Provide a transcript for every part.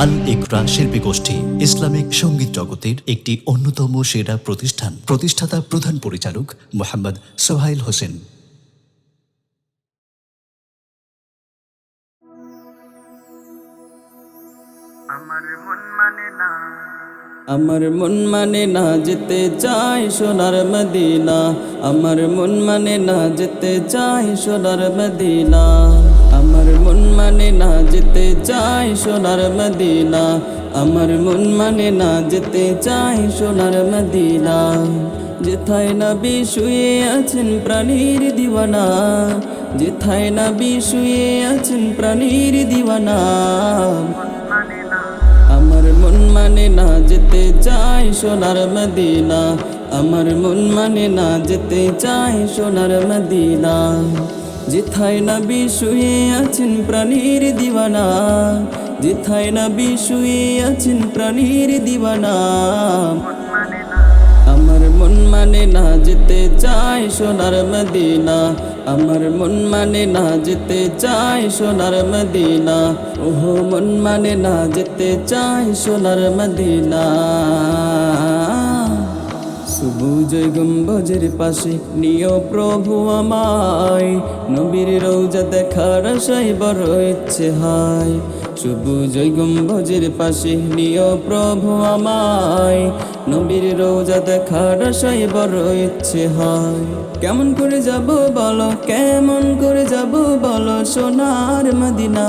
আল ইকরা শিল্পী গোষ্ঠী ইসলামিক সংগীত জগতের একটি অন্যতম সেরা প্রতিষ্ঠান। প্রতিষ্ঠাতা প্রধান পরিচালক মোহাম্মদ সোহাইল হোসেন। আমার মন মানে না। আমার মন মানে না যেতে চাই সোনার মদিনা। আমার মন মানে না যেতে চাই সোনার মদিনা। আমার মন মানে না যেতে চাই সোনার মদিনা। আমার মন মানে না যেতে চাই সোনার মদিনা। যেথায় নবী শুয়ে আছেন প্রাণীর দিওয়ানা। যেথায় নবী শুয়ে আছেন প্রাণীর দিওয়ানা। না আমার মন মানে না যেতে চাই সোনার মদিনা। আমার মন মানে না যেতে চাই সোনার মদিনা। যেথায় নবী শুয়ে আছেন প্রাণীর দিওয়ানা যেথায় নবী শুয়ে আছেন প্রাণীর মানে আমার মন মানে না যেতে চাই সোনার মদিনা, আমার মন মানে না যেতে চাই সোনার মদিনা। ওহো, মন মানে না যেতে চাই সোনার মদিনা। সবুজ গম্বজের পাশে নিয় প্রভু আমায় নবীর রৌজা দেখার আশাই বড় ইচ্ছে হয়। সবুজ গম্বজের পাশে নিয় প্রভু আমায়। নবীর রৌজা দেখার আশাই বড় ইচ্ছে হয়। কেমন করে যাব বলো, কেমন করে যাব বলো সোনার মদিনা।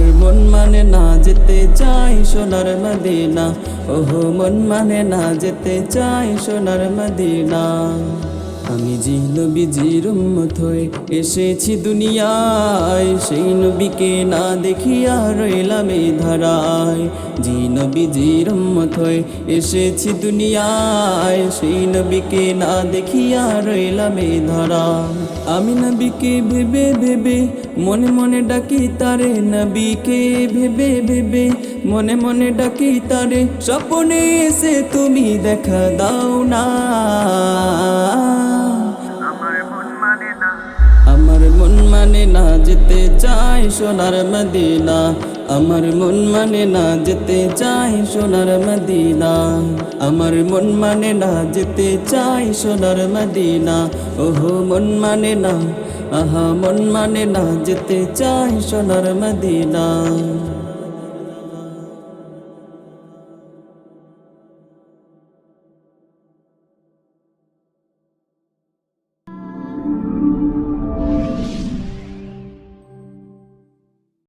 আমার মন মানে না যেতে চাই সোনার মদিনা। ওহো, মন মানে না যেতে চাই সোনার মদিনা। আমি যে উম্মত হয়ে এসেছি দুনিয়ায়, সেই নবীকে না দেখিয়া রইলাম এই ধারায়। যে উম্মত হয়ে এসেছি দুনিয়ায়, সেই নবীকে না দেখিয়া রইলাম এই ধরায়। আমি নবীকে ভেবে ভেবে মনে মনে ডাকি তারে নবীকে ভেবে ভেবে। মনে মনে ডাকি তারে স্বপনে এসে তুমি দেখা দাও না। আমার মন মানে না। আমার মন মানে না যেতে চাই সোনার মদিনা। আমার মন মানে না যেতে চাই সোনার মদিনা। আমার মন মানে না যেতে চাই সোনার মদিনা। ওহো, মন মানে না, আহা, মন মানে না যেতে চাই সোনার মদিনা।